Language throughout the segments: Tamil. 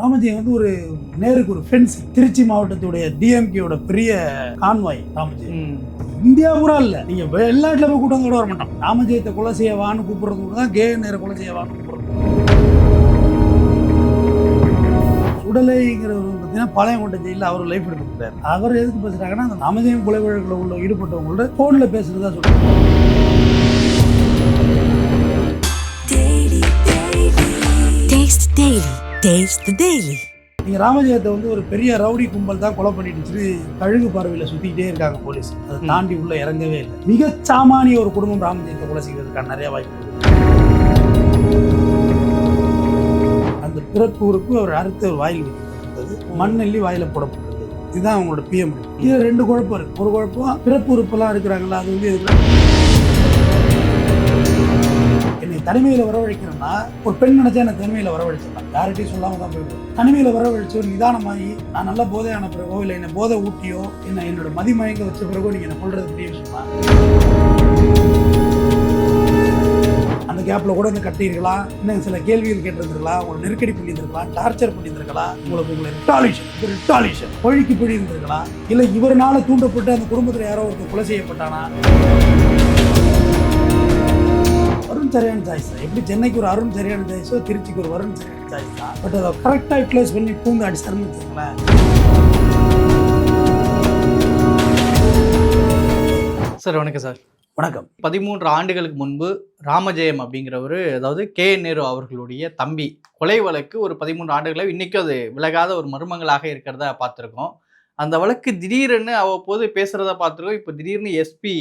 ராமஜெயம் வந்து ஒரு நேருக்கு ஒரு ஃபென்ஸ் திருச்சி மாவட்டத்துடைய டிஎம்கேயோட பெரிய கான்வாய் ராமஜெயம். இந்தியா பூரா இல்ல. நீங்க வெளிநாட்டுல போய் கூட்டம் கூட வர மாட்டோம். ராமஜெயத்தை கொலை செய்யவான்னு கூப்பிடுறது கூட தான் கே நேர கொலை செய்யவான்னு கூப்பிடுறது சுடலைங்கிறவர் பார்த்தீங்கன்னா பாளையங்கோட்டை ஜெயிலில் அவர் லைஃப் எடுத்துக்கிட்டார். அவர் எதுக்கு பேசுறாங்கன்னா அந்த ராமஜெயம் கொலை வழக்கில் உள்ள ஈடுபட்டவங்களோட ஃபோனில் Taste the Daily. Taste the Daily. நீங்க ராமஜெயத்தை வந்து ஒரு பெரிய ரவுடி கும்பல் தான் கொலை பண்ணிட்டு கழுகு பார்வையில சுத்திக்கிட்டே இருக்காங்க போலீஸ். அதை தாண்டி உள்ள இறங்கவே இல்லை. மிக சாமானிய ஒரு குடும்பம் ராமஜெயத்தை கொலை செய்வதற்கான நிறைய வாய்ப்பு இருக்கு. அந்த பிறப்பு உறுப்பு அவர் அறுத்து ஒரு வாயில் வைக்கப்பட்டிருந்தது. மண்ணெல்லி வாயில போடப்பட்டிருந்தது. இதுதான் அவங்களோட பிஎம் இது ரெண்டு குழப்பம் இருக்கு. ஒரு குழப்பம் பிறப்பு உறுப்பெல்லாம் இருக்கிறாங்களா அது வந்து எதுக்கு என்னை தனிமையில வரவழைக்கணும்னா ஒரு பெண் நினைச்சா எனக்கு தனிமையில வரவழைச்சிடலாம் யார்கிட்டையும் சொல்லாம தான் போயிடுவோம் தனிமையில வரவழைச்சு ஒரு நிதானமாகி நான் நல்ல போதையான பிறகோ இல்லை என்னை போதை ஊட்டியோ என்ன என்னோட மதிமயங்க வச்ச பிறகோ நீங்க என்ன கொள்றது பெரிய விஷயமா அந்த கேப்ல கூட இந்த கட்டியிருக்கலாம். இன்னும் சில கேள்விகள் கேட்டிருந்திருக்கலாம். உங்களை நெருக்கடி பண்ணியிருந்திருக்கலாம். டார்ச்சர் பண்ணியிருந்திருக்கலாம். உங்களுக்கு உங்களை ரிட்டாலிஷன் ரிட்டாலிஷன் பழிக்கு பழி இருந்திருக்கலாம் இல்லை இவர்னால தூண்டப்பட்டு அந்த குடும்பத்தில் யாரோ ஒருத்தர் கொலை செய்யப்பட்டானா? வருண் சரியான சாய்ஸ் தான் எப்படி சென்னைக்கு ஒரு அருண் சரியான சாய்ஸோ திருச்சிக்கு ஒரு வருண் சரியான சாய்ஸ் தான் பட் அதை கரெக்டாக யூட்டிலைஸ் பண்ணி பூந்து அடிச்சாருன்னு வச்சுக்கோங்களேன். சார் வணக்கம் சார். வணக்கம். பதிமூன்று ஆண்டுகளுக்கு முன்பு ராமஜெயம் அப்படிங்கிறவர் அதாவது கே நேரு அவர்களுடைய தம்பி கொலை வழக்கு ஒரு பதிமூன்று ஆண்டுகளை இன்னைக்கும் அது விலகாத ஒரு மர்மங்களாக இருக்கிறத பார்த்துருக்கோம். அந்த வழக்கு திடீர்னு அவ்வப்போது பேசுறத பார்த்துருக்கோம். இப்போ திடீர்னு எஸ்பி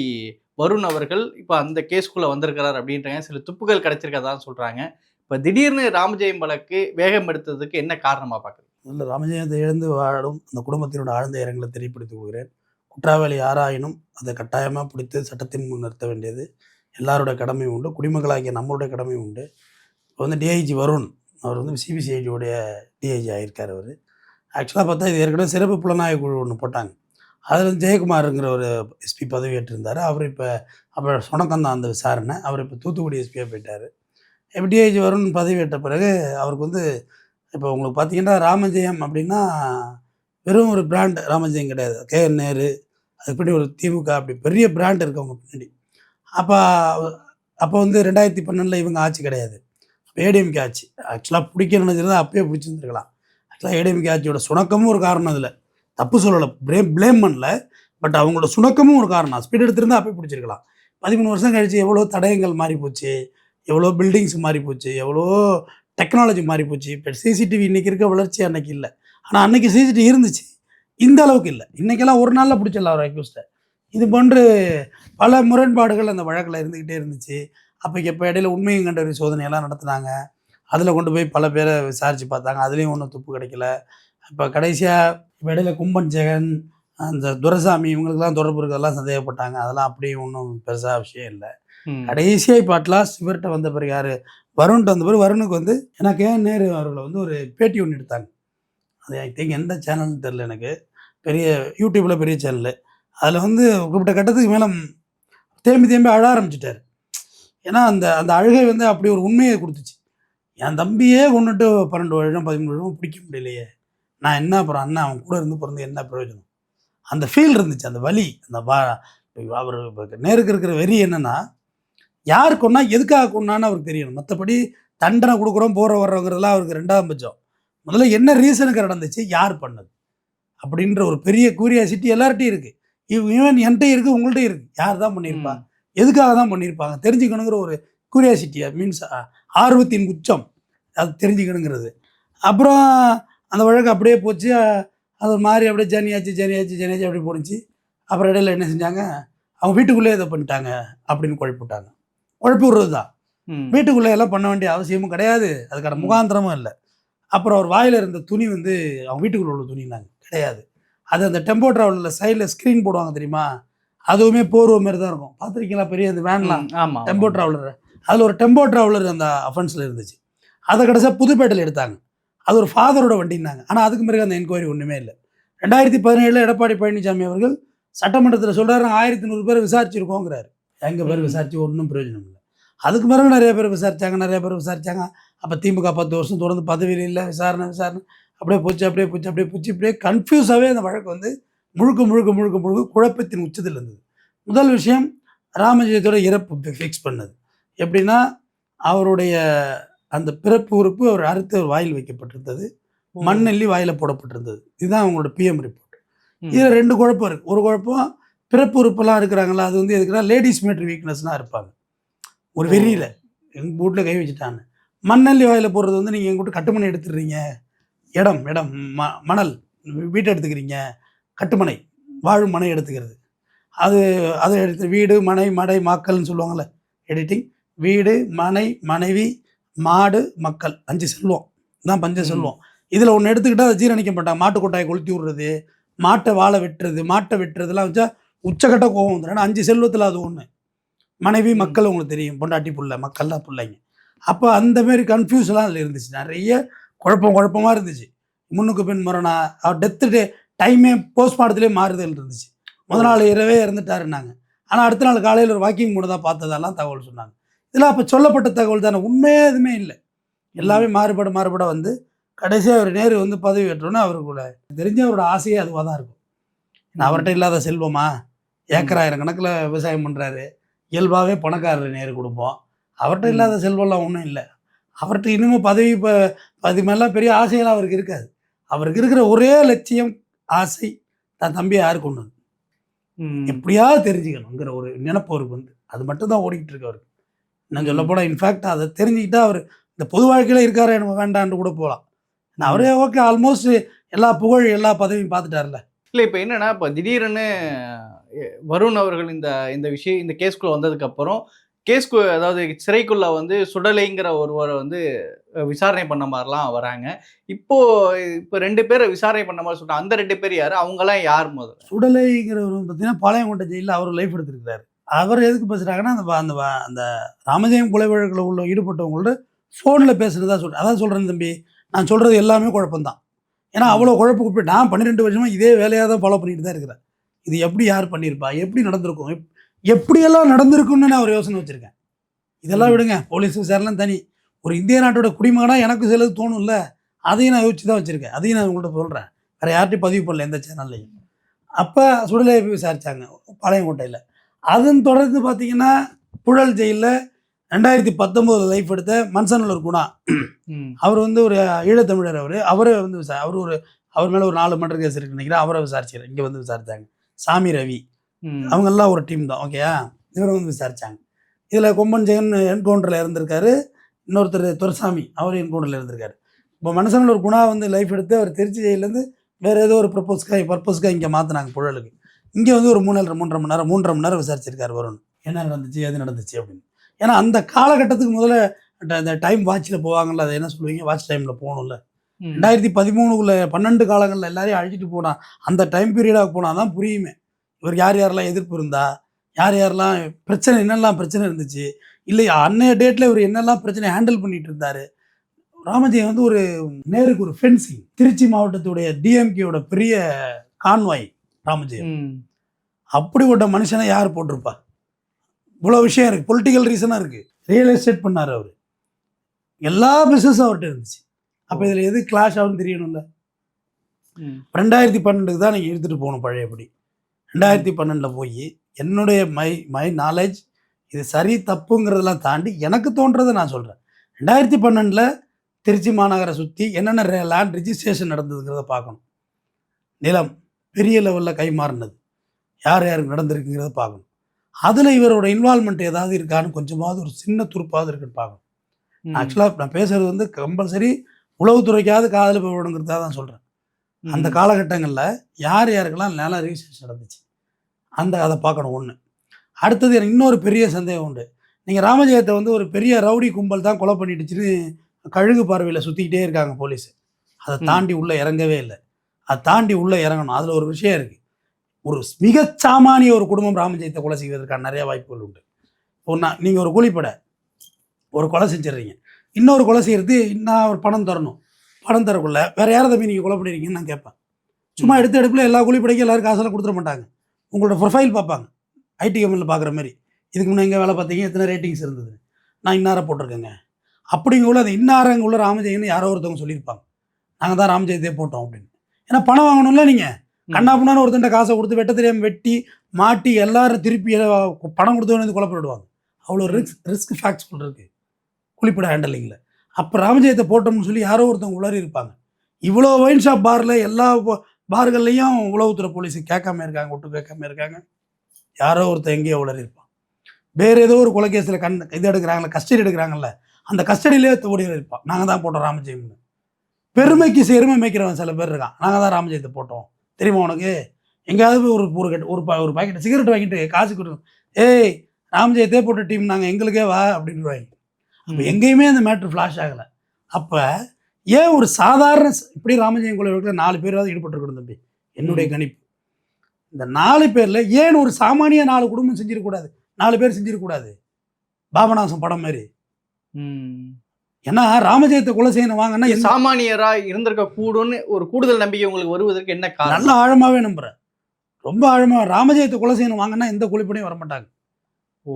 வருண் அவர்கள் இப்போ அந்த கேஸ்குள்ளே வந்திருக்கிறார் அப்படின்றாங்க. சில துப்புகள் கிடைச்சிருக்கதா சொல்கிறாங்க இப்போ திடீர்னு ராமஜெயம் வழக்கு வேகம் எடுத்ததுக்கு என்ன காரணமாக பார்க்குறீங்க முதல்ல ராமஜெயத்தை இழந்து வாழும் அந்த குடும்பத்தினோட ஆழ்ந்த இரங்கலை தெரியப்படுத்திக் கொள்கிறேன். குற்றவாளி யாராயினும் அதை கட்டாயமாக பிடித்து சட்டத்தின் முன் நிறுத்த வேண்டியது எல்லாரோட கடமையும் உண்டு. குடிமக்களாகிய நம்மளுடைய கடமையும் உண்டு. இப்போ வந்து டிஐஜி வருண் அவர் வந்து சிபிசிஐடியோடைய டிஐஜி ஆகியிருக்கார் அவர். ஆக்சுவலாக பார்த்தா இது ஏற்கனவே சிறப்பு புலனாய்வு குழு ஒன்று போட்டாங்க. அதில் வந்து ஜெயக்குமாருங்கிற ஒரு எஸ்பி பதவியேற்றிருந்தார். அவர் இப்போ அப்புறம் சொணக்கம் தான் அந்த விசாரணை. அவர் இப்போ தூத்துக்குடி எஸ்பியாக போயிட்டார். இப்போ டிஐஜி வருண் பதவி பிறகு அவருக்கு வந்து இப்போ உங்களுக்கு பார்த்தீங்கன்னா ராமஜெயம் அப்படின்னா வெறும் ஒரு பிராண்ட் ராமஜெயம் கிடையாது. கே என் நேரு பின்னாடி ஒரு திமுக அப்படி பெரிய பிராண்ட் இருக்கு அவங்க பின்னாடி. அப்போ அப்போ வந்து ரெண்டாயிரத்தி பன்னெண்டில் இவங்க ஆட்சி கிடையாது. ஏடிஎம்கே ஆட்சி. ஆக்சுவலாக பிடிக்க நினைச்சிருந்தா அப்பயே பிடிச்சிருந்துருக்கலாம். ஆக்சுவலாக ஏடிஎம்கே ஆட்சியோட சுணக்கமும் ஒரு காரணம் அதில். தப்பு சொல்லலை ப்ளேம் ப்ளேம் பண்ணல. பட் அவங்களோட சுணக்கமும் ஒரு காரணம். ஸ்பீட் எடுத்திருந்தா அப்பயே பிடிச்சிருக்கலாம். பதிமூணு வருஷம் கழிச்சு எவ்வளோ தடயங்கள் மாறி போச்சு எவ்வளோ பில்டிங்ஸ் மாறி போச்சு எவ்வளோ டெக்னாலஜி மாறி போச்சு. இப்போ சிசிடிவி இன்றைக்கி இருக்க வளர்ச்சி அன்னைக்கு இல்லை. ஆனால் அன்னைக்கு சிசிடிவி இருந்துச்சு. இந்த அளவுக்கு இல்லை. இன்றைக்கெல்லாம் ஒரு நாளில் பிடிச்சிடலாம் ஒரு அக்யூஸ்ட்டை இது போன்று பல முரண்பாடுகள் அந்த வழக்கில் இருந்துக்கிட்டே இருந்துச்சு. அப்போ இப்போ இடையில உண்மையும் கண்டறி சோதனையெல்லாம் நடத்துனாங்க. அதில் கொண்டு போய் பல பேரை விசாரித்து பார்த்தாங்க. அதுலேயும் ஒன்றும் துப்பு கிடைக்கல. இப்போ கடைசியாக இப்போ இடையில கும்பன் ஜெகன் அந்த துரைசாமி இவங்களுக்கெல்லாம் தொடர்பு இருக்கிறதெல்லாம் சந்தேகப்பட்டாங்க. அதெல்லாம் அப்படியே ஒன்றும் பெருசாக விஷயம் இல்லை. கடைசியாக இப்போ அட்லாஸ்ட் இவர்கிட்ட வந்த பிறகு யார்? வருண்கிட்ட வந்த பிறகு வருணுக்கு வந்து எனக்கு ஏன் நேரு அவர்களை வந்து ஒரு பேட்டி ஒன்று எடுத்தாங்க. அது ஐ திங்க் எந்த சேனல்னு தெரில எனக்கு. பெரிய யூடியூப்பில் பெரிய சேனலு அதில் வந்து குறிப்பிட்ட கட்டத்துக்கு மேலே தேம்பி தேம்பி அழ ஆரம்பிச்சிட்டார். ஏன்னா அந்த அந்த அழுகை வந்து அப்படி ஒரு உண்மையை கொடுத்துச்சு. என் தம்பியே கொண்டுட்டு பன்னெண்டு வருஷம் பதிமூணு வருஷம் பிடிக்க முடியலையே. நான் என்ன அப்புறம் அண்ணன் அவன் கூட இருந்து பிறந்து என்ன பிரயோஜனம்? அந்த ஃபீல் இருந்துச்சு அந்த வலி அந்த வா அவர் நேருக்கு இருக்கிற வெறி என்னன்னா யார் கொண்டா எதுக்காக கொண்டான்னு அவருக்கு தெரியணும். மற்றபடி தண்டனை கொடுக்குறோம் போகிற வர்றவங்கிறதுலாம் அவருக்கு ரெண்டாம் பட்சம். முதல்ல என்ன ரீசனுக்கு நடந்துச்சு யார் பண்ணது? அப்படின்ற ஒரு பெரிய கூரியாசிட்டி எல்லார்ட்டையும் இருக்குது ஈவன் என்கிட்ட இருக்குது உங்கள்கிட்ட இருக்குது யார் தான் பண்ணியிருப்பா? எதுக்காக தான் பண்ணியிருப்பாங்க? தெரிஞ்சுக்கணுங்கிற ஒரு கூரியாசிட்டியா மீன்ஸ் ஆர்வத்தின் உச்சம். அது தெரிஞ்சுக்கணுங்கிறது. அப்புறம் அந்த வழக்கு அப்படியே போச்சு. அது ஒரு மாதிரி அப்படியே ஜனியாச்சு ஜனியாச்சு ஜனியாச்சு அப்படி போணுச்சு. அப்புறம் இடையில என்ன செஞ்சாங்க? அவங்க வீட்டுக்குள்ளே இதை பண்ணிட்டாங்க அப்படின்னு குழப்பி விட்டாங்க குழப்பி விடுறது தான் வீட்டுக்குள்ளே எல்லாம் பண்ண வேண்டிய அவசியமும் கிடையாது. அதுக்கான முகாந்திரமும் இல்லை. அப்புறம் அவர் வாயில் இருந்த துணி வந்து அவங்க வீட்டுக்குள்ள உள்ள துணினாங்க. கிடையாது. அது அந்த டெம்போ ட்ராவலில் சைடில் ஸ்க்ரீன் போடுவாங்க தெரியுமா? அதுவுமே போர்வ மாதிரி தான் இருக்கும். பார்த்துருக்கீங்களா? பெரிய அந்த வேன்லாம் ஆமா டெம்போ ட்ராவலர் அதில் ஒரு டெம்போ ட்ராவலர் அந்த அஃபென்ஸில் இருந்துச்சு. அதை கடைசியாக புதுப்பேட்டையில் எடுத்தாங்க. அது ஒரு ஃபாதரோட வண்டினாங்க ஆனால் அதுக்கு பிறகு அந்த என்கொயரி ஒன்றுமே இல்லை. ரெண்டாயிரத்தி பதினேழில் எடப்பாடி பழனிசாமி அவர்கள் சட்டமன்றத்தில் சொல்கிறாரு ஆயிரத்தி நூறு பேர் விசாரிச்சிருக்கோங்கிறாரு. எங்கள் பேர் ம். விசாரிச்சு ஒன்றும் பிரயோஜனம் இல்லை. அதுக்கு பிறகு நிறைய பேர் விசாரிச்சாங்க நிறைய பேர் விசாரிச்சாங்க. அப்போ திமுக பத்து வருஷம் தொடர்ந்து பதவியில் இல்லை விசாரணை விசாரணை. அப்படியே போச்சு அப்படியே போச்சு அப்படியே போச்சு இப்படியே கன்ஃபியூஸாகவே அந்த வழக்கு வந்து முழுக்க முழுக்க முழுக்க முழுக்க குழப்பத்தின் உச்சத்தில் இருந்தது. முதல் விஷயம் ராமஜெயத்தோட இறப்பு ஃபிக்ஸ் பண்ணது. எப்படின்னா அவருடைய அந்த பிறப்பு உறுப்பு அவர் அறுத்து ஒரு வாயில் வைக்கப்பட்டிருந்தது. மண்ணெல்லி வாயில் போடப்பட்டிருந்தது. இதுதான் அவங்களோட பிஎம் ரிப்போர்ட். இதில் ரெண்டு குழப்பம் இருக்குது ஒரு குழப்பம் பிறப்பு உறுப்பெல்லாம் இருக்கிறாங்களா? அது வந்து எதுக்குன்னா லேடிஸ் மேட்ரி வீக்னஸ்னால் இருப்பாங்க. ஒரு. வெறியில். எங்கள் வீட்டில் கை வச்சுட்டான்னு. மண்ணல்லி வாயில் போடுறது வந்து நீங்கள் எங்கள் வீட்டு கட்டுமனை எடுத்துடுறீங்க. இடம் இடம் ம மணல். வீட்டை எடுத்துக்கிறீங்க. கட்டுமனை. வாழும் மனை எடுத்துக்கிறது. அது அதை எடுத்து வீடு மனை மடை மாக்கள்னு சொல்லுவாங்கள்ல எடிட்டிங் வீடு மனை மனைவி மாடு மக்கள். அஞ்சு செல்வம். தான் பஞ்ச. செல்வம். இதில் ஒன்று எடுத்துக்கிட்டால் அதை ஜீரணிக்க மாட்டாங்க மாட்டு கொட்டாயை கொளுத்தி விடுறது மாட்டை வாழை வெட்டுறது மாட்டை வெட்டுறதுலாம் வச்சா உச்சக்கட்ட கோபம் வந்துடும் ஏன்னா அஞ்சு செல்வத்தில் அது ஒன்று மனைவி. மக்கள் உங்களுக்கு தெரியும். பொண்டாட்டி புள்ள மக்கள்லாம் பிள்ளைங்க. அப்போ அந்த மாதிரி கன்ஃபியூஸ்லாம் அதில் இருந்துச்சு. நிறைய குழப்பம் குழப்பமாக இருந்துச்சு. முன்னுக்கு பின் முரணா அவர் டெத்து டே டைமே போஸ்ட்மார்ட்டத்திலே மாறுதல் இருந்துச்சு. முத நாள் இரவே இறந்துட்டாருன்னாங்க. ஆனால் அடுத்த நாள் காலையில் ஒரு வாக்கிங் போனதா பார்த்ததெல்லாம் தகவல் சொன்னாங்க. இதில் அப்போ சொல்லப்பட்ட தகவல் தானே. உண்மையே எதுவுமே இல்லை. எல்லாமே மாறுபட மாறுபட வந்து கடைசியாக அவர் நேரு வந்து பதவி ஏற்றோன்னே அவருக்குள்ள தெரிஞ்ச அவரோட ஆசையே அதுவாக தான் இருக்கும். ஏன்னா அவர்கிட்ட இல்லாத செல்வமா? ஏக்கராயிரம் கணக்கில் விவசாயம் பண்ணுறாரு இயல்பாகவே பணக்காரர் நேரு குடும்பம். அவர்கிட்ட. இல்லாத செல்வம்லாம் ஒன்றும் இல்லை. அவர்கிட்ட இன்னமும் பதவி இப்போ அது மாதிரிலாம் பெரிய ஆசையெல்லாம் அவருக்கு இருக்காது. அவருக்கு இருக்கிற ஒரே லட்சியம் ஆசை தன் தம்பியை யாருக்கு கொண்டு. எப்படியாவது தெரிஞ்சுக்கணுங்கிற ஒரு நினைப்பு அவருக்கு வந்து. அது மட்டும் தான் ஓடிக்கிட்டு இருக்கு அவருக்கு. நான் சொல்ல போனால் இன்ஃபேக்ட் அதை தெரிஞ்சுக்கிட்டா அவர் இந்த பொது வாழ்க்கையில் இருக்காரு எனக்கு வேண்டான்னு கூட போகலாம் நான் அவரே ஓகே ஆல்மோஸ்ட் எல்லா புகழ் எல்லா பதவியும் பார்த்துட்டார்ல இல்லை இப்போ என்னன்னா இப்போ திடீர்னு வருண் அவர்கள் இந்த இந்த விஷயம் இந்த கேஸ்குள்ள வந்ததுக்கு அப்புறம் கேஸ்கு அதாவது சிறைக்குள்ள வந்து சுடலைங்கிற ஒருவரை வந்து விசாரணை பண்ண மாதிரிலாம் வராங்க. இப்போ இப்போ ரெண்டு பேரை விசாரணை பண்ண மாதிரி சொல்றாங்க அந்த ரெண்டு பேர் யாரு? அவங்கலாம் யார் முதல்ல? சுடலைங்கிறவர் பார்த்தீங்கன்னா பாளையங்கோட்டை ஜெயிலில் அவர் லைஃப் எடுத்திருக்கிறாரு. அவர் எதுக்கு பேசுகிறாங்கன்னா அந்த அந்த அந்த ராமஜெயம் கொலை வழக்கில் உள்ள ஈடுபட்டவங்களோட ஃபோனில் பேசுகிறதா சொல்கிறேன் அதான் சொல்கிறேன் தம்பி. நான் சொல்கிறது எல்லாமே குழப்பம்தான். ஏன்னா அவ்வளோ குழப்பம் குப்பி நான் பன்னிரெண்டு வருஷமாக இதே வேலையாக தான் ஃபாலோ பண்ணிட்டு தான் இருக்கிறேன். இது எப்படி யார் பண்ணியிருப்பா? எப்படி நடந்திருக்கும்? எப்- எப்படியெல்லாம் நடந்திருக்கும்னு நான் ஒரு யோசனை வச்சுருக்கேன். இதெல்லாம். விடுங்க. போலீஸ் விசாரணை தனி. ஒரு இந்திய நாட்டோட குடிமகனாக எனக்கு சிலது தோணும்ல. அதையும் நான் யோசிச்சு தான் வச்சுருக்கேன். அதையும் நான் உங்கள்கிட்ட சொல்கிறேன் வேறு யார்ட்டையும் பதிவு பண்ணல எந்த சேனல்லையும் அப்போ சுடலை போய் விசாரித்தாங்க பாளையங்கோட்டையில். அதன் தொடர்ந்து பார்த்தீங்கன்னா புழல் ஜெயிலில் ரெண்டாயிரத்தி பத்தொம்போதில் லைஃப் எடுத்த மன்சனல்லூர் குணா. அவர் வந்து ஒரு ஈழத்தமிழர் அவர். அவரை வந்து விசா அவர் ஒரு அவர் மேலே ஒரு நாலு மர்டர் கேஸ் இருக்கு நினைக்கிறேன். அவரை விசாரிச்சார். இங்கே வந்து விசாரித்தாங்க சாமி ரவி. அவங்கெல்லாம் ஒரு டீம் தான். ஓகேயா இவரை வந்து விசாரிச்சாங்க. இதில் கொம்பன் ஜெகன் என்கவுண்டரில் இருந்திருக்காரு இன்னொருத்தர் துரசாமி அவர் என்கவுண்டரில் இருந்திருக்காரு இப்போ மனுஷனில் ஒரு குணா வந்து லைஃப் எடுத்து அவர் திருச்சி ஜெயிலேருந்து வேறு ஏதோ ஒரு ப்ரப்போஸ்க்காக பர்பஸ்க்காக இங்கே மாற்றினாங்க புழலுக்கு. இங்கே வந்து ஒரு மூணு மூன்றரை மணி நேரம் மூன்றரை மணி நேரம் விசாரிச்சிருக்காரு வருண். என்ன நடந்துச்சு எது நடந்துச்சு அப்படின்னு. ஏன்னா அந்த காலகட்டத்துக்கு முதல்ல அந்த- டைம் வாட்சில் போவாங்கல்ல அதை என்ன சொல்லுவீங்க? வாட்ச் டைமில் போகணும்ல. ரெண்டாயிரத்தி பதிமூணுக்குள்ள பன்னெண்டு காலங்களில் எல்லாரையும் அழிச்சிட்டு போனா அந்த டைம் பீரியடாக போனால் தான் புரியுமே. இவர் யார் யாரெல்லாம் எதிர்ப்பு இருந்தா யார் யாரெல்லாம் பிரச்சனை என்னெல்லாம் பிரச்சனை இருந்துச்சு இல்லை அன்னைய டேட்டில் இவர் என்னெல்லாம் பிரச்சனை ஹேண்டில் பண்ணிட்டு இருந்தாரு? ராமஜெயம் வந்து ஒரு நேருக்கு ஒரு ஃபென்சிங் திருச்சி மாவட்டத்துடைய டிஎம்கேயோட பெரிய கான்வாய் ராமஜெயம். அப்படிப்பட்ட மனுஷனை யார் போட்டிருப்பா? இவ்வளோ விஷயம் இருக்குது பொலிட்டிக்கல் ரீசனாக இருக்குது ரியல் எஸ்டேட் பண்ணார் அவர். எல்லா பிஸ்னஸும் அவர்கிட்ட இருந்துச்சு. அப்போ இதில் எது கிளாஷ் ஆகும்னு தெரியணும்ல. ரெண்டாயிரத்தி பன்னெண்டுக்கு தான் நீங்கள் எடுத்துகிட்டு போகணும் பழையபடி. ரெண்டாயிரத்தி பன்னெண்டில் போய் என்னுடைய மை மை நாலேஜ் இது சரி தப்புங்கிறதெல்லாம் தாண்டி எனக்கு தோன்றதை நான் சொல்கிறேன் ரெண்டாயிரத்தி பன்னெண்டில் திருச்சி மாநகரை சுற்றி என்னென்ன லேண்ட் ரிஜிஸ்ட்ரேஷன் நடந்ததுங்கிறத பார்க்கணும். நிலம். பெரிய லெவலில் கை மாறினது. யார் யாருக்கு நடந்திருக்குங்கிறத பார்க்கணும். அதில் இவரோட இன்வால்மெண்ட் ஏதாவது இருக்கான்னு கொஞ்சமாவது ஒரு சின்ன துருப்பாவது இருக்குன்னு பார்க்கணும். ஆக்சுவலாக நான் பேசுறது வந்து கம்பல்சரி உளவுத்துறைக்காவது காதல் போய் விடுங்கிறதா தான் சொல்கிறேன் அந்த. காலகட்டங்களில் யார் யாருக்கெல்லாம் நிலம் ரிஜிஸ்ட்ரேஷன் நடந்துச்சு? அந்த அதை பார்க்கணும் ஒன்று அடுத்தது எனக்கு இன்னொரு பெரிய சந்தேகம் உண்டு. நீங்கள் ராமஜெயத்தை வந்து ஒரு பெரிய ரவுடி கும்பல் தான் கொலை பண்ணிடுச்சுன்னு கழுகு பார்வையில் சுற்றிக்கிட்டே இருக்காங்க போலீஸ். அதை. தாண்டி உள்ளே இறங்கவே இல்லை. அதை தாண்டி உள்ளே இறங்கணும். அதில் ஒரு விஷயம் இருக்குது ஒரு மிகச் சாமானிய ஒரு குடும்பம் ராமஜெயத்தை கொலை செய்வதற்கான நிறைய வாய்ப்புகள் உண்டு. ஒன்றா நீங்கள் ஒரு கூலிப்படை ஒரு கொலை செஞ்சிடுறீங்க. இன்னொரு கொலை செய்கிறது நான் ஒரு பணம் தரணும். பணம் தரக்குள்ள வேறு யாரை தம்பி நீங்கள் கொலை பண்ணிருக்கீங்கன்னு நான் கேட்பேன். சும்மா எடுத்த எடுப்பில் எல்லா கூலிப்படைக்கும் எல்லாரும் காசெல்லாம் கொடுத்துட மாட்டாங்க. உங்களோட ப்ரொஃபைல் பார்ப்பாங்க. ஐடி கம்பெனியில் பார்க்குற மாதிரி. இதுக்கு முன்னே எங்கே வேலை பார்த்தீங்க? எத்தனை ரேட்டிங்ஸ் இருந்தது? நான் இன்னாரை போட்டிருக்கேங்க. அப்படிங்குள்ள அந்த இன்னாரங்க உள்ள ராமஜெயன்னு யாரோ ஒருத்தவங்க சொல்லியிருப்பாங்க. நாங்கள் தான் ராமஜெயத்தையே போட்டோம் அப்படின்னு. ஏன்னா பணம் வாங்கணும்ல நீங்கள் கண்ணா பண்ணான்னு ஒருத்தன்ட்ட காசை கொடுத்து வெட்ட தெரியாமல் வெட்டி மாட்டி எல்லாரும் திருப்பி பணம் கொடுத்து வந்து கொலை பண்ணிடுவாங்க அவ்வளோ ரிஸ்க் ரிஸ்க் ஃபேக்ட்ஸ் இருக்கு. குளிப்பட ஹேண்டலிங்கில். அப்போ ராமஜெயத்தை போட்டோம்னு சொல்லி யாரோ ஒருத்தவங்க உளறி இருப்பாங்க. இவ்வளோ ஒயின் ஷாப் பாரில் எல்லா பார்கள்லையும் உளவுத்துறை போலீஸ் கேட்காம இருக்காங்க ஒட்டு கேட்காம இருக்காங்க. யாரோ ஒருத்தன் எங்கேயோ உளறி இருப்பான். வேறு ஏதோ ஒரு கொலைகேஸில் கண் இது எடுக்கிறாங்களே கஸ்டடி எடுக்கிறாங்கல்ல அந்த கஸ்டடியிலே ஓடி இருப்பான். நாங்கள் தான் போட்டோம் ராமஜெயம்னு பெருமைக்கு எருமை மேய்க்கிறவன் சில பேர் இருக்கான். நாங்கள் தான் ராமஜெயத்தை போட்டோம். தெரியுமா உனக்கு? எங்கேயாவது போய் ஒரு ஒரு கட்டு ஒரு பா- ஒரு பாக்கெட் சிகரெட் வாங்கிட்டு காசு கொடுக்கும் ஏய் ராமஜெயத்தே போட்ட டீம் நாங்கள் எங்களுக்கே வா அப்படின்றாங்க அப்போ எங்கேயுமே அந்த மேட்ரு ஃப்ளாஷ் ஆகலை. அப்போ ஏன் ஒரு சாதாரண இப்படி ராமஜெயம் வழக்கில் நாலு பேராவது ஈடுபட்டிருக்கணும் தம்பி? என்னுடைய கணிப்பு. இந்த நாலு பேரில் ஏன் ஒரு சாமானிய நாலு குடும்பம் செஞ்சிடக்கூடாது? நாலு பேர் செஞ்சிடக்கூடாது? பாபநாசம் படம் மாதிரி ம். ஏன்னா ராமஜெயத்தை கொலை செய்யணும் வாங்கன்னா சாமானியரா இருந்திருக்க கூடும்னு ஒரு கூடுதல் நம்பிக்கை உங்களுக்கு வருவதற்கு என்ன காரணம்? நல்ல ஆழமாவே நம்புறேன் ரொம்ப ஆழமா ராமஜெயத்தை கொலை செய்யணும் வாங்கன்னா எந்த குழிப்படையும் வர மாட்டாங்க ஓ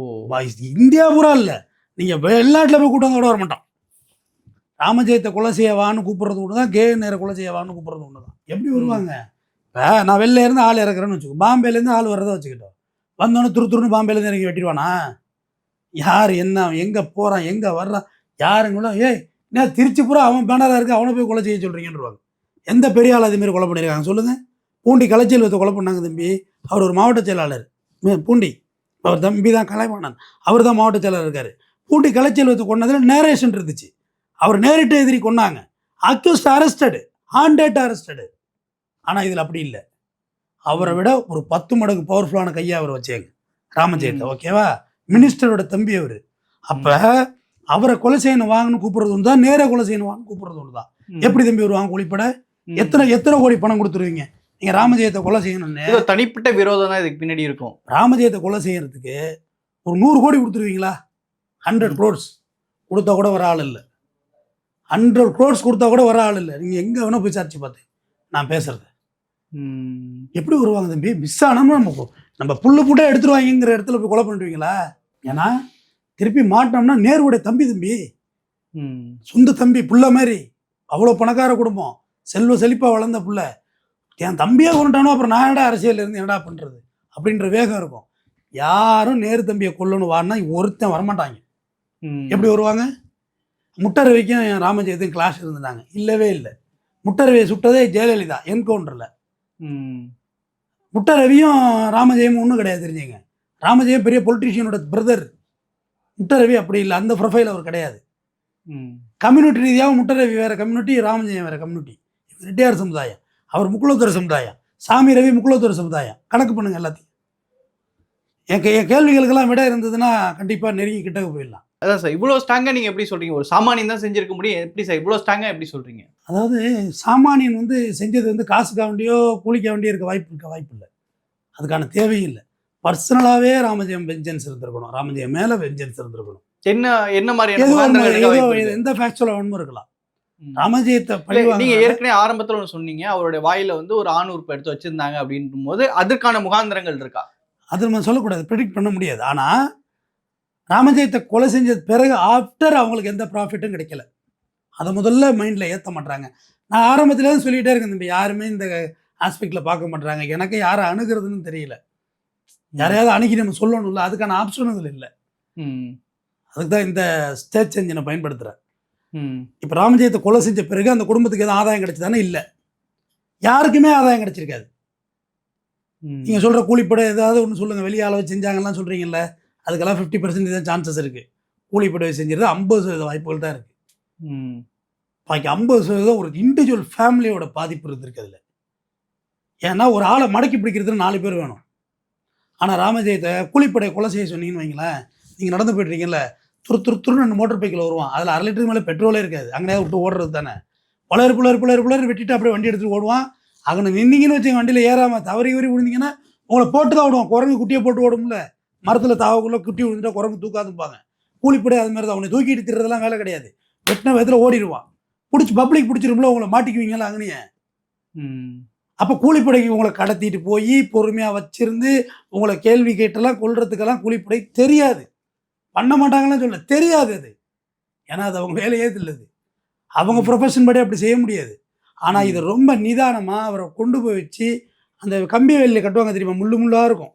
இந்தியா பூரா இல்லை. நீங்க வெளிநாட்டில் போய் கூட்டம் கூட வர மாட்டான் ராமஜெயத்தை கொலை செய்ய வான்னு கூப்பிடுறது ஒன்று தான் கே நேர கொலை செய்ய வான்னு கூப்பிடுறது ஒன்று தான் எப்படி வருவாங்க? இப்போ நான் வெளில இருந்து ஆள் இறக்குறேன்னு வச்சுக்கோ பாம்பேலேருந்து ஆள் வரதை வச்சுக்கிட்டோம். வந்தோடனே துரு துருன்னு பாம்பேலேருந்து இறங்கி வெட்டிடுவானா? யார் என்ன எங்கே போகிறான் எங்கே வர்றான்? யாருங்களோ ஏய் என்ன திருச்சி பூரா அவன் பேனராக இருக்கு அவனை போய் கொலை செய்ய சொல்கிறீங்கன்றாங்க எந்த பெரிய ஆள் அதுமாரி கொலை பண்ணியிருக்காங்க சொல்லுங்கள் பூண்டி கலைச்செல்வத்தை கொலை பண்ணாங்க தம்பி. அவர் ஒரு மாவட்ட செயலாளர். பூண்டி. அவர் தம்பி தான் கலைவாணன் அவர் தான் மாவட்ட செயலாளர் இருக்காரு. பூண்டி கலைச்செல்வத்தை கொண்டதில் நேரேஷன் இருந்துச்சு. அவர் நேரிட்டு எதிரி கொன்னாங்க. Accused arrested on date arrested ஆனால் இதில் அப்படி இல்லை. அவரை விட ஒரு பத்து மடங்கு பவர்ஃபுல்லான கையை அவர் வச்சாங்க. ராமஜெயத்தை ஓகேவா மினிஸ்டரோட தம்பி அவர். அப்போ அவரை கொலை செய்யணும் வாங்கன்னு கூப்பிடுறது ஒன்று தான் நேரா கொலை செய்யணும் வாங்கன்னு கூப்பிடுறது ஒன்று தான். எப்படி தம்பி வருவாங்க குளிப்பட ம். எத்தனை எத்தனை கோடி பணம் கொடுத்துருவீங்க? நீங்கள் ராமஜெயத்தை கொலை செய்யணும்னு. தனிப்பட்ட விரோதம் தான் இதுக்கு பின்னாடி இருக்கும். ராமஜெயத்தை கொலை செய்யறதுக்கு ஒரு நூறு கோடி கொடுத்துருவீங்களா? ஹண்ட்ரட் க்ரோட்ஸ் கொடுத்தா கூட வர ஆள் இல்லை. ஹண்ட்ரட் க்ரோட்ஸ் கொடுத்தா கூட வர ஆள் இல்லை. நீங்கள் எங்கே வேணால் போய் சார்ஜ் பார்த்து நான் பேசுறது. எப்படி வருவாங்க தம்பி? மிஸ் ஆனோம்னா நம்ம நம்ம புல்லு புட்டே எடுத்துருவாங்கிற இடத்துல போய் கொலை பண்ணிடுவீங்களா? ஏன்னா திருப்பி மாட்டோம்னா நேருடைய தம்பி தம்பி. சொந்த தம்பி புள்ள மாதிரி. அவ்வளோ பணக்கார குடும்பம். செல்வ செழிப்பாக வளர்ந்த புள்ள. என் தம்பியே கொண்டுட்டானோ அப்புறம் நான் என்னடா அரசியல் இருந்து என்னடா பண்ணுறது அப்படின்ற வேகம் இருக்கும். யாரும் நேரு தம்பியை கொல்லணும் வான்னா ஒருத்தன் வரமாட்டாங்க. எப்படி வருவாங்க? முட்டரவிக்கும் ராமஜெயத்துக்கும் கிளாஸ் இருந்தாங்க இல்லவே இல்லை. முட்டரவியை சுட்டதே ஜெயலலிதா என்கவுண்டரில். முட்டரவியும் ராமஜெயம் ஒன்றும் கிடையாது தெரிஞ்சுங்க. ராமஜெயம் பெரிய பொலிட்டீஷியனோட பிரதர் முட்டரவி அப்படி இல்லை. அந்த ப்ரொஃபைல் அவர் கிடையாது. கம்யூனிட்டி ரீதியாக முட்டரவி வேற கம்யூனிட்டி ராமஜெயம் வேற கம்யூனிட்டி ரெட்டியார் சமுதாயம். அவர் முக்குலத்துறை சமுதாயம். சாமி ரவி முக்குலத்துறை சமுதாயம். கணக்கு பண்ணுங்க எல்லாத்தையும். என் என் கேள்விகளுக்கெல்லாம் விட இருந்ததுன்னா கண்டிப்பாக நெருங்கி கிட்டக்க போயிடலாம். அதான் சார் இவ்வளோ ஸ்ட்ராங்கா நீங்க எப்படி சொல்றீங்க? ஒரு சாமானியன் தான் செஞ்சிருக்க முடியும். எப்படி சார் இவ்வளோ ஸ்ட்ராங்கா எப்படி சொல்றீங்க? அதாவது சாமானியன் வந்து செஞ்சது வந்து காசுக்காக வேண்டியோ கூலிக்காக வேண்டியோ இருக்க வாய்ப்பு இருக்க வாய்ப்பு இல்லை. அதுக்கான தேவையும் இல்லை. பர்சனலாகவே ராமஜெயம் வெஞ்சன்ஸ் இருந்திருக்கணும் ராமஜெயம் மேலே வெஞ்சன்ஸ் இருந்திருக்கணும் என்ன என்ன இருக்கு? எந்த ஃபேக்சுவலாக ஒன்றும் இருக்கலாம். ராமஜெயத்தை நீங்க ஏற்கனவே ஆரம்பத்துல ஒன்று சொன்னீங்க. அவருடைய வாயில வந்து ஒரு ஆண் உறுப்பு எடுத்து வச்சிருந்தாங்க அப்படின்னும் போது அதற்கான முகாந்திரங்கள் இருக்கா? அது நம்ம சொல்லக்கூடாது ப்ரிடிக்ட் பண்ண முடியாது. ஆனால் ராமஜெயத்தை கொலை செஞ்ச பிறகு ஆஃப்டர் அவங்களுக்கு எந்த ப்ராஃபிட்டும் கிடைக்கல. அதை முதல்ல மைண்டில் ஏற்ற மாட்டாங்க நான் ஆரம்பத்துல இருந்து சொல்லிகிட்டே இருக்கேன் தம்பி யாருமே இந்த ஆஸ்பெக்டில் பார்க்க மாட்டாங்க எனக்கு யாரை அணுகிறதுன்னு தெரியல. யாரையாவது அணுகி நம்ம சொல்லணும்ல அதுக்கான ஆப்ஷன் இதில் இல்லை ம். அதுக்கு தான் இந்த ஸ்டேட் செஞ்சனை பயன்படுத்துகிறேன் ம். இப்போ ராமஜெயத்தை கொலை செஞ்ச பிறகு அந்த குடும்பத்துக்கு எதுவும் ஆதாயம் கிடைச்சதானே இல்லை யாருக்குமே ஆதாயம் கிடைச்சிருக்காது. நீங்கள் சொல்கிற கூலிப்படை ஏதாவது ஒன்று சொல்லுங்கள் வெளியே அளவு செஞ்சாங்கலாம் சொல்கிறீங்கல்ல அதுக்கெல்லாம் ஃபிஃப்டி பர்சன்ட் தான் சான்சஸ் இருக்குது கூலிப்படை செஞ்சிருது ஐம்பது சதவீத வாய்ப்புகள் தான் இருக்குது ம். பாக்கி ஐம்பது சதவீதம் ஒரு இண்டிவிஜுவல் ஃபேமிலியோட பாதிப்பு இருந்திருக்கு அதில் ஏன்னா ஒரு ஆளை மடக்கி பிடிக்கிறதுக்கு நாலு பேர் வேணும் ஆனால் ராமஜெயத்தை கூலிப்படை கொலை செய்ய சொன்னீங்கன்னு வைங்களேன். நீங்கள் நடந்து போயிட்டுருக்கீங்கல்ல துரு துரு துருன்னு ரெண்டு மோட்டர் பைக்கில் வருவான். அதில் அரை லிட்டருக்கு மேலே பெட்ரோலே இருக்காது. அங்கேயே விட்டு ஓடுறது தானே. புலர் புலர் புலர் புலர் வெட்டிட்டு அப்படியே வண்டி எடுத்துட்டு ஓடுவான். அங்கே நின்னீங்கன்னு வச்சுங்க வண்டியில் ஏறாமல் தவறி உரி விழுந்தீங்கன்னா உங்களை போட்டு தான் விடுவான். குரங்கு குட்டியை போட்டு ஓடும்ல. மரத்தில் தாவக்குள்ளே குட்டி விழுந்துட்டா குரங்கு தூக்காதுப்பாங்க கூலிப்படை அது மாதிரி தான். அவனை தூக்கிட்டு திறதெல்லாம் வேலை கிடையாது. வெட்டின விதத்தில் ஓடிடுவான். பிடிச்சி பப்ளிக் பிடிச்சிரும்ல உங்களை மாட்டிக்குவீங்களா அங்கனையே. ம். அப்போ கூலிப்படைக்கு உங்களை கடத்திட்டு போய் பொறுமையாக வச்சிருந்து உங்களை கேள்வி கேட்டெல்லாம் கொல்றதுக்கெல்லாம் கூலிப்படை தெரியாது. பண்ண மாட்டாங்கலாம் சொல்ல தெரியாது அது. ஏன்னா அது அவங்க வேலையே இல்லது. அவங்க ப்ரொஃபஷன் படி அப்படி செய்ய முடியாது. ஆனால் இது ரொம்ப நிதானமாக அவரை கொண்டு போய் வச்சு அந்த கம்பி வேலியில் கட்டுவாங்க தெரியுமா? முள்ளு முள்ளாக இருக்கும்.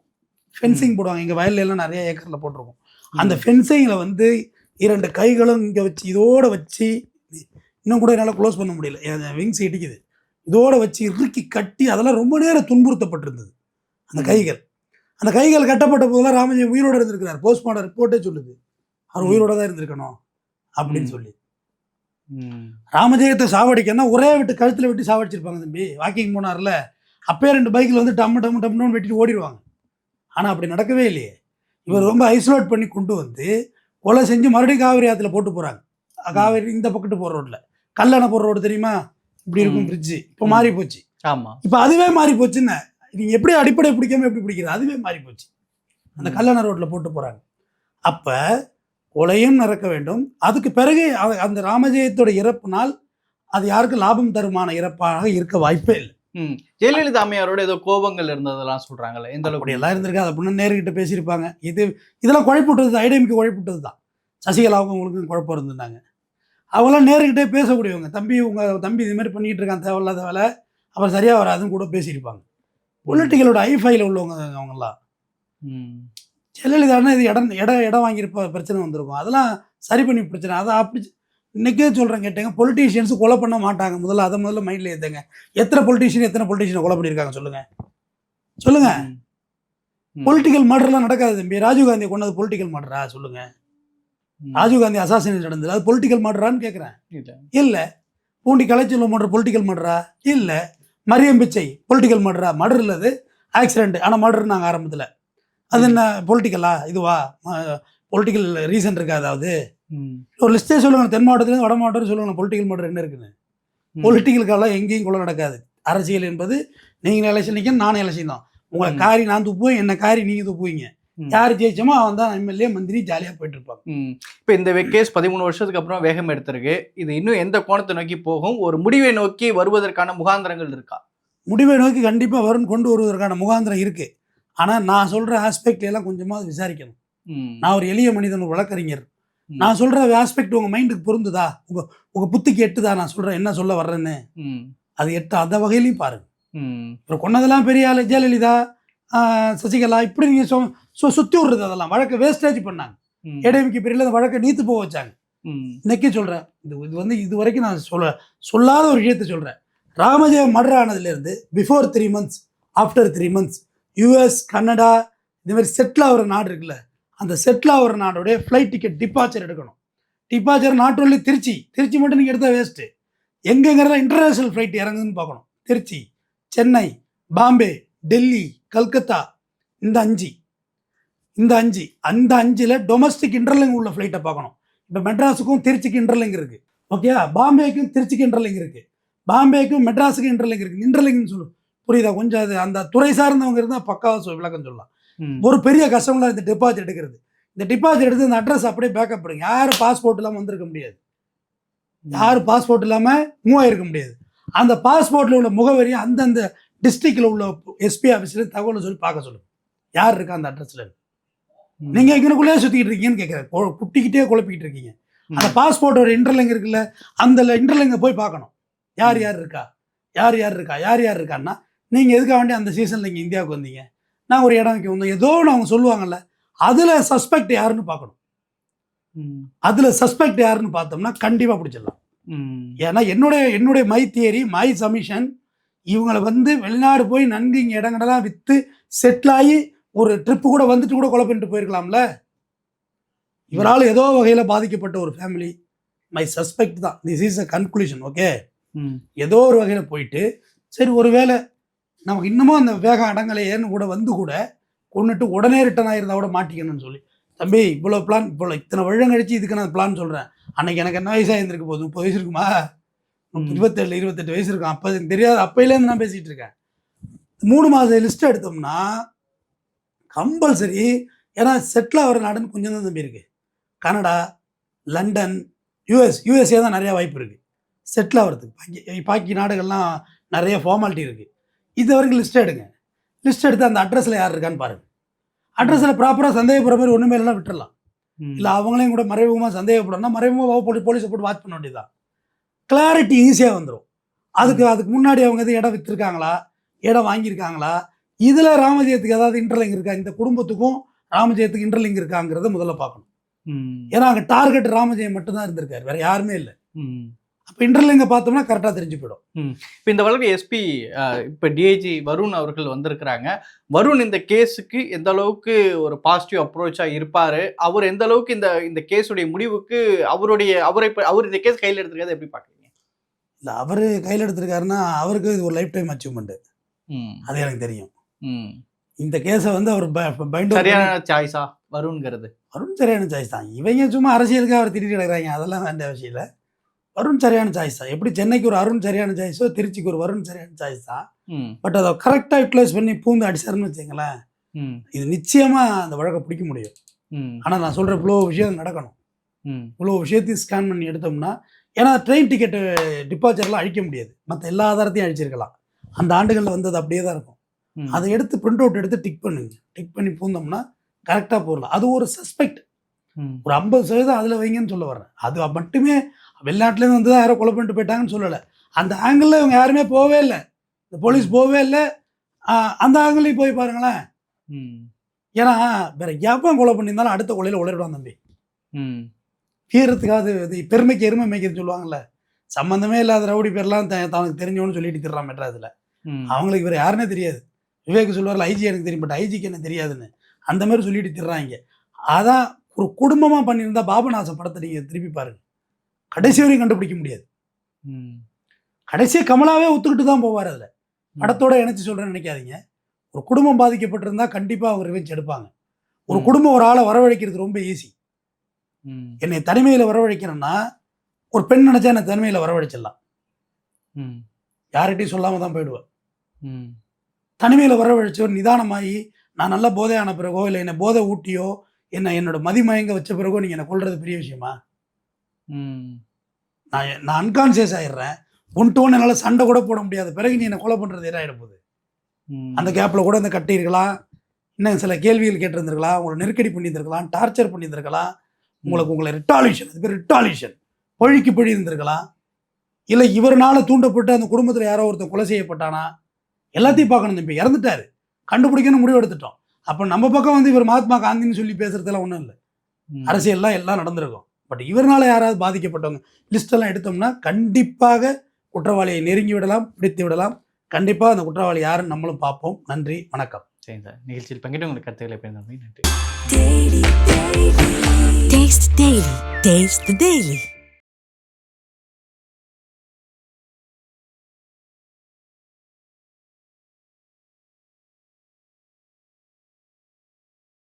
ஃபென்சிங் போடுவாங்க. எங்கள் வயல்ல எல்லாம் நிறைய ஏக்கரில் போட்டிருக்கோம். அந்த ஃபென்சிங்கில் வந்து இரண்டு கைகளும் இங்கே வச்சு இதோட வச்சு இன்னும் கூட என்னால் க்ளோஸ் பண்ண முடியல. என் விங்ஸ் இடிக்குது. இதோட வச்சு இறுக்கி கட்டி அதெல்லாம் ரொம்ப நேரம் துன்புறுத்தப்பட்டிருந்தது. அந்த. கைகள். அந்த கைகள் கட்டப்பட்ட போதெல்லாம் ராமஜெயம் உயிரோட இருந்திருக்கிறார். போஸ்ட்மார்ட்டம் ரிப்போர்ட்டே சொல்லுது. அவர். உயிரோட தான் இருந்திருக்கணும் அப்படின்னு. சொல்லி. ராமஜெயத்தை சாவடிக்கன்னா ஒரே விட்டு கழுத்தில் வெட்டி சாவடிச்சிருப்பாங்க தம்பி. வாக்கிங் போனார்ல. அப்பயே ரெண்டு பைக்கில் வந்து டம்மு டம்மு டம்னு வெட்டிட்டு ஓடிடுவாங்க ஆனால் அப்படி நடக்கவே இல்லையே. இவர் ரொம்ப ஐசோலேட் பண்ணி கொண்டு வந்து கொலை செஞ்சு மறுபடியும் காவிரி ஆற்றுல போட்டு போகிறாங்க காவேரி இந்த பக்கத்து போகிற ரோட்டில் கல்லணை போகிற ரோடு தெரியுமா? இப்படி இருக்கும். பிரிட்ஜு இப்போ. மாறி போச்சு. ஆமா. இப்போ அதுவே மாறி போச்சுன்னு நீங்கள் எப்படி அடிப்படை பிடிக்காம எப்படி பிடிக்கிறது? அதுவே மாறி போச்சு. அந்த. கல்லணை ரோட்டில் போட்டு போகிறாங்க அப்போ கொலையும் நடக்க வேண்டும். அதுக்கு பிறகு அந்த ராமஜெயத்தோட இறப்புனால் அது யாருக்கும் லாபம் தருமான இறப்பாக இருக்க வாய்ப்பே இல்லை. ஜெயலலிதா அம்மையாரோட ஏதோ கோபங்கள் இருந்ததெல்லாம் சொல்றாங்கல்ல எந்த அளவுக்கு? அப்படியெல்லாம் இருந்திருக்காது அப்படின்னு நேருக்கிட்ட பேசியிருப்பாங்க. இது இதெல்லாம் குழப்பிவிட்டது ஐடிஎம்க்கு குழப்பிவிட்டது தான். சசிகலாவுக்கும் உங்களுக்கும் குழப்பம் இருந்துட்டாங்க அவங்களாம் நேருக்கிட்டே பேசக்கூடியவங்க. தம்பி உங்கள் தம்பி இது மாதிரி பண்ணிக்கிட்டு இருக்கான் தேவையில்லாத வேலை. அப்புறம் சரியாக வராதுன்னு கூட பேசியிருப்பாங்க. பொலிட்டிக்கலோட ஐஃபைல உள்ளவங்க அவங்கெல்லாம். ம். ஜெயலலிதானா இது இடம் இடம் இடம் வாங்கியிருப்ப பிரச்சனை வந்திருக்கும். அதெல்லாம் சரி பண்ணி பிரச்சனை. அதை அப்படி இன்னைக்கே சொல்கிறேன் கேட்டேங்க. பொலிட்டீஷியன்ஸ் கொலை பண்ண மாட்டாங்க. முதல்ல அதை முதல்ல மைண்டில் ஏற்றுங்க எத்தனை பொலிட்டீஷியன் எத்தனை பொலிட்டீஷியனை கொலை பண்ணியிருக்காங்க சொல்லுங்கள் சொல்லுங்கள். பொலிட்டிக்கல் மர்டர்லாம் நடக்காது தம்பி. ராஜீவ்காந்தி கொண்டது பொலிட்டிக்கல் மர்டரா சொல்லுங்க. ம். ராஜீவ்காந்தி அசாசினேட் நடந்தது. அது பொலிட்டிக்கல் மர்டரான்னு கேட்குறேன் இல்ல. பூண்டி கலைச்செல்வம் மர்டர் பொலிட்டிக்கல் மர்டரா இல்லை. மரியம் பிச்சை பொலிட்டிக்கல் மர்டரா மர்டர் இல்லை அது. ஆக்சிடென்ட் ஆனால் மர்டர் நாங்கள் ஆரம்பத்தில். அது என்ன பொலிட்டிக்கலா இதுவா? பொலிட்டிக்கல் ரீசன் இருக்கா அதாவது. ஒரு லிஸ்ட்டே சொல்லுங்க. தென் மாவட்டத்துலேருந்து வட மாவட்டம் சொல்லுங்க. பொலிட்டிக்கல் மர்டர் என்ன இருக்குன்னு. ம். பொலிட்டிக்கலுக்கெல்லாம் எங்கேயும் கொலை நடக்காது. அரசியல் என்பது நீங்கள் எலெக்ஷன் நிற்க நானும் எலெக்ஷன் தான். உங்களை. காரி நான் துப்புவேன் என்ன காரி நீங்கள் துப்புவீங்க. யார் ஜெயிச்சோமோ அவன் தான் எம்எல்ஏ மந்திரி ஜாலியாக போயிட்டு இருப்பாங்க. இப்ப இந்த கேஸ் பதிமூணு வருஷத்துக்கு அப்புறம் வேகம் எடுத்திருக்கு. இது இன்னும் எந்த கோணத்தை நோக்கி போகும்? ஒரு முடிவை நோக்கி வருவதற்கான முகாந்திரங்கள் இருக்கா? முடிவை நோக்கி கண்டிப்பாக வரும் கொண்டு வருவதற்கான முகாந்திரம் இருக்குது ஆனால் நான் சொல்கிற ஆஸ்பெக்ட் எல்லாம் கொஞ்சமாக விசாரிக்கணும். நான் ஒரு எளிய மனிதன் ஒரு வழக்கறிஞர். நான் சொல்கிற ஆஸ்பெக்ட் உங்கள் மைண்டுக்கு பொருந்துதா? உங்கள் உங்கள் புத்திக்கு எட்டுதா? நான் சொல்கிறேன் என்ன சொல்ல வர்றேன்னு. அது எட்டு அந்த வகையிலையும் பாருங்க. ம். இப்போ கொன்னதெல்லாம் பெரிய ஆள் ஜெயலலிதா சசிகலா இப்படி நீங்கள் சொ- சுற்றி விடுறது அதெல்லாம். வழக்கை வேஸ்டேஜ் பண்ணாங்க. ஏடிஎம்கே பீரியடில் அந்த வழக்கை நீத்து போக வச்சாங்க. இன்னைக்கே சொல்கிறேன் இது இது வந்து இது வரைக்கும் நான் சொல்ல சொல்லாத ஒரு விஷயத்த சொல்கிறேன் Ramajayam murder ஆனதுலேருந்து before three months after three months US Canada இந்த மாதிரி செட்டில் ஆகிற நாடு இருக்குல்ல அந்த செட்டில் ஆகிற நாடோடைய ஃப்ளைட் டிக்கெட் டிபாச்சர் எடுக்கணும். Departure not only Trichy Trichy மட்டும் நீங்கள் எடுத்தால் வேஸ்ட்டு எங்கெங்கிறத இன்டர்நேஷ்னல் ஃப்ளைட் இறங்குதுன்னு பார்க்கணும். திருச்சி சென்னை பாம்பே டெல்லி கல்கத்தா இந்த அஞ்சு. இந்த அஞ்சு அந்த அஞ்சில் டொமஸ்டிக் இன்டர்லிங் உள்ள ஃப்ளைட்டை பார்க்கணும். இப்போ மெட்ராஸுக்கும் திருச்சிக்கு இன்டர்லிங் இருக்குது ஓகே பாம்பேக்கும் திருச்சிக்கு இன்டர்லிங் இருக்குது பாம்பேக்கும் மெட்ராஸுக்கு இன்டர்லிங் இருக்குது இன்டர்லிங்னு சொல்லு. புரியுதா? கொஞ்சம் அது அந்த துறை சார்ந்தவங்க இருந்தால் பக்காவாக சொல் விளக்கம் சொல்லலாம். ஒரு பெரிய கஷ்டம்லாம் இந்த டெபாசிட் எடுக்கிறது. இந்த டெபாசிட் எடுத்து இந்த அட்ரஸ் அப்படியே பேக்கப் பண்ணுங்க யாரும் பாஸ்போர்ட் இல்லாமல் வந்திருக்க முடியாது. யாரும் பாஸ்போர்ட் இல்லாமல் மூவ் ஆயிருக்க முடியாது. அந்த பாஸ்போர்ட்டில் உள்ள முகவரியை அந்தந்த டிஸ்ட்ரிக்டில் உள்ள எஸ்பி ஆஃபீஸில் தகவலை சொல்லி பார்க்க சொல்லுங்க. யார் இருக்கா அந்த அட்ரஸில் ம். நீங்கள் எங்கனுக்குள்ளேயே சுற்றிக்கிட்டு இருக்கீங்கன்னு கேட்குறேன் குட்டிக்கிட்டே குழப்பிக்கிட்டு இருக்கீங்க. அந்த. பாஸ்போர்ட்டோட இன்டர்லிங் இருக்குல்ல அந்த இன்டர்லிங்கை போய் பார்க்கணும். யார் யார் இருக்கா? யார் யார் இருக்கா? யார் யார் இருக்கான்னா நீங்கள் எதுக்காக வேண்டி அந்த சீசனில் இங்கே இந்தியாவுக்கு வந்தீங்க? நான் ஒரு இடம் வைக்க வந்தோம் ஏதோ ஒன்று அவங்க சொல்லுவாங்கல்ல அதில் சஸ்பெக்ட் யாருன்னு பார்க்கணும். அதில் சஸ்பெக்ட் யாருன்னு பார்த்தோம்னா கண்டிப்பாக பிடிச்சிடலாம். ஏன்னா என்னுடைய என்னுடைய மை தியரி மை சமிஷன் இவங்களை வந்து வெளிநாடு போய் நன்கு இங்கே இடங்கடெல்லாம் விற்று செட்டில் ஆகி ஒரு ட்ரிப்பு கூட வந்துட்டு கூட கொலை பண்ணிட்டு போயிருக்கலாம்ல? இவரால் ஏதோ வகையில் பாதிக்கப்பட்ட ஒரு ஃபேமிலி மை சஸ்பெக்ட் தான். This is a conclusion okay. ஏதோ ஒரு வகையில் போயிட்டு சரி ஒருவேளை நமக்கு இன்னமும் அந்த வேகம் அடங்கலையேன்னு கூட வந்து கூட கொண்டுட்டு உடனே ரிட்டர்ன் ஆயிருந்தா கூட மாட்டிக்கணும்னு சொல்லி. தம்பி இவ்வளோ பிளான் இவ்வளோ இத்தனை வருடம் கழிச்சு இதுக்கு நான் பிளான் சொல்கிறேன் அன்னைக்கு எனக்கு என்ன வயசாக இருந்திருக்கு போகுது முப்பது வயசு இருக்குமா. இருபத்தேழு இருபத்தெட்டு வயசு இருக்கும். அப்போ தெரியாது. அப்பையிலேருந்து நான் பேசிகிட்டு இருக்கேன். மூணு மாத லிஸ்ட் எடுத்தோம்னா கம்பல்சரி. ஏன்னா செட்டில் ஆகிற நாடுன்னு கொஞ்சம் தான் தம்பி இருக்குது கனடா லண்டன் யூஎஸ் யூஎஸ்ஏ தான் நிறைய வாய்ப்பு இருக்குது செட்டில் ஆகிறதுக்கு. பாக்கி பாக்கி நாடுகள்லாம் நிறைய ஃபார்மாலிட்டி இருக்குது இது வரைக்கும் லிஸ்ட் எடுங்க. லிஸ்ட் எடுத்து அந்த அட்ரஸில் யார் இருக்கான்னு பாருங்கள் அட்ரஸில் ப்ராப்பராக சந்தேகப்படுற மாதிரி ஒன்றுமே இல்லைனா விட்டுறலாம். ம். இல்லை அவங்களையும் கூட மறைமுகமாக சந்தேகப்படணும்னா மறைமுகமாக போலீஸ் போலீஸை போட்டு வாட்ச் பண்ண வேண்டியதுதான். கிளாரிட்டி ஈஸியாக வந்துடும் அதுக்கு அதுக்கு முன்னாடி அவங்க எதுவும் இடம் விற்றுருக்காங்களா இடம் வாங்கியிருக்காங்களா? இதில் ராமஜெயத்துக்கு ஏதாவது இன்டர்லிங் இருக்கா? இந்த குடும்பத்துக்கும் ராமஜெயத்துக்கு இன்டர்லிங் இருக்காங்கிறத முதல்ல பார்க்கணும். ஏன்னா அங்கே டார்கெட் ராமஜெயம் மட்டும்தான் இருந்திருக்காரு. வேற யாருமே இல்லை. ம். அப்போ இன்டர்லிங்கை பார்த்தோம்னா கரெக்டாக தெரிஞ்சு போயிடும். இப்போ இந்த வழக்கு எஸ்பி இப்போ டிஐஜி வருண் அவர்கள் வந்திருக்கிறாங்க. வருண் இந்த கேஸுக்கு எந்த அளவுக்கு ஒரு பாசிட்டிவ் அப்ரோச்சா இருப்பாரு? அவர் எந்த அளவுக்கு இந்த இந்த கேஸுடைய முடிவுக்கு அவருடைய அவரை அவர் இந்த கேஸ் கையில் எடுத்துக்கிறத எப்படி பார்க்குறீங்க? இல்லை அவர் கையில் எடுத்திருக்காருன்னா அவருக்கு இது ஒரு லைஃப் டைம் அச்சீவ்மெண்ட் ம், அது எனக்கு தெரியும். இந்த கேஸை வந்து அவர் பைண்ட் சரியான சாய்ஸா வருண்ங்கிறது. வருண் சரியான சாய்ஸ் தான். இவங்க சும்மா அரசியலுக்கு அவர் திட்டிட்டு கிடக்குறாங்க. அதெல்லாம் வேண்டிய அவசியம் இல்லை வருண் சரியான சாய்ஸ் தான். எப்படி சென்னைக்கு ஒரு அருண் சரியான சாய்ஸோ திருச்சிக்கு ஒரு வருண் சரியான சாய்ஸ் தான். பட் அதை கரெக்டாக யூட்டிலைஸ் பண்ணி பூந்து அடிச்சாருன்னு வச்சுங்களேன் இது நிச்சயமாக அந்த வழக்கை பிடிக்க முடியும். ஆனால் நான் சொல்கிற இவ்வளோ விஷயம் நடக்கணும். ம், இவ்வளோ விஷயத்தையும் ஸ்கேன் பண்ணி எடுத்தோம்னா ஏன்னா ட்ரெயின் டிக்கெட்டு டிபார்ச்சர்லாம் அழிக்க முடியாது. மற்ற எல்லா ஆதாரத்தையும் அழிச்சிருக்கலாம். அந்த ஆண்டுகளில் வந்தது அப்படியே தான் இருக்கும். அதை எடுத்து பிரிண்ட் அவுட் எடுத்து டிக் பண்ணுங்க. டிக் பண்ணி பூந்தோம்னா கரெக்டாக போடலாம். அது ஒரு சஸ்பெக்ட் ஒரு ஐம்பது சதவீதம் அதில் வைங்கன்னு சொல்ல வர்றேன். அது மட்டுமே வெளிநாட்டிலேருந்து வந்து தான் யாரோ கொலை பண்ணிட்டு போயிட்டாங்கன்னு சொல்லலை. அந்த ஆங்கிளில் இவங்க யாருமே போகவே இல்லை. இந்த போலீஸ் போகவே இல்லை. அந்த ஆங்கிளையும் போய் பாருங்களேன். ஏன்னா வேற எவன் கொலை பண்ணியிருந்தாலும் அடுத்த கொலையில் உளறிடுவான் தம்பி. இது பெருமைக்கு எருமை மேய்க்கிறது சொல்லுவாங்கல்ல. சம்மந்தமே இல்லாத ரவுடி பேர்லாம் தனக்கு தெரிஞ்சவனு சொல்லிட்டு திடுறான் மெட்ராஸில். அவங்களுக்கு இவர் யாருன்னே தெரியாது. விவேக் சொல்லுவார்ல ஐஜி எனக்கு தெரியும் பட் ஐஜிக்கு என்ன தெரியாதுன்னு. அந்த மாதிரி சொல்லிட்டு திடுறாங்க அதான் ஒரு குடும்பமாக பண்ணியிருந்தா பாபநாசம் படத்தை நீங்கள் திருப்பி பாருங்க. கடைசி வரையும் கண்டுபிடிக்க முடியாது. ம், கடைசியாக கமலாவே ஒத்துக்கிட்டு தான் போவார் அதில். படத்தோட இணைச்சு சொல்கிறேன்னு நினைக்காதீங்க. ஒரு குடும்பம் பாதிக்கப்பட்டிருந்தா கண்டிப்பாக அவங்க ரிவெஞ்ச் எடுப்பாங்க. ஒரு. குடும்பம் ஒரு ஆளை வரவழைக்கிறது ரொம்ப ஈஸி ம், என்னை தனிமையில் வரவழைக்கிறேன்னா ஒரு பெண் நினச்சா என்னை தனிமையில் வரவழைச்சிடலாம். ம், யார்கிட்டையும் சொல்லாமல் தான் போயிடுவேன் ம், தனிமையில் வரவழைச்சு நிதானமாகி நான் நல்ல போதையான பிறகோ இல்லை என்னை போதை ஊட்டியோ என்னை என்னோட மதிமயங்க வச்ச பிறகோ நீங்கள் என்னை கொல்றது பெரிய விஷயமா? நான் நான் அன்கான்சியஸ் ஆயிடுறேன். ஒன் டு ஒன் என்னால் சண்டை கூட போட முடியாது. பிறகு நீ என்னை கொலை பண்ணுறது ஆகிட போகுது. அந்த கேப்பில் கூட இந்த கட்டியிருக்கலாம். இன்னும் சில கேள்விகள் கேட்டிருந்திருக்கலாம். உங்களை நெருக்கடி பண்ணியிருந்திருக்கலாம். டார்ச்சர் பண்ணியிருந்திருக்கலாம். உங்களுக்கு உங்களை ரிட்டாலிஷன் அது பேர் ரிட்டாலிஷன் பழிக்கு பழி இருந்திருக்கலாம் இல்லை இவர்னால தூண்டப்பட்டு அந்த குடும்பத்தில் யாரோ ஒருத்தன் கொலை செய்யப்பட்டானா? எல்லாத்தையும் பார்க்கணும் இப்போ இறந்துட்டாரு. கண்டுபிடிக்கணும் முடிவு எடுத்துட்டோம். அப்போ நம்ம பக்கம் வந்து இவர் மகாத்மா காந்தின்னு சொல்லி பேசுறதுலாம் ஒன்றும் இல்லை. அரசியல்லாம் எல்லாம் நடந்திருக்கும். பட் இவர்னால யாராவது பாதிக்கப்பட்டவங்க லிஸ்டெல்லாம் எடுத்தோம்னா கண்டிப்பாக குற்றவாளியை நெருங்கி விடலாம் பிடித்து விடலாம். கண்டிப்பாக அந்த குற்றவாளி யாருன்னு நம்மளும் பார்ப்போம். நன்றி வணக்கம். சரி சார். நிகழ்ச்சியில் பங்கிட்டு உங்களுக்கு கருத்துக்களை பயன்படுத்தி நன்றி.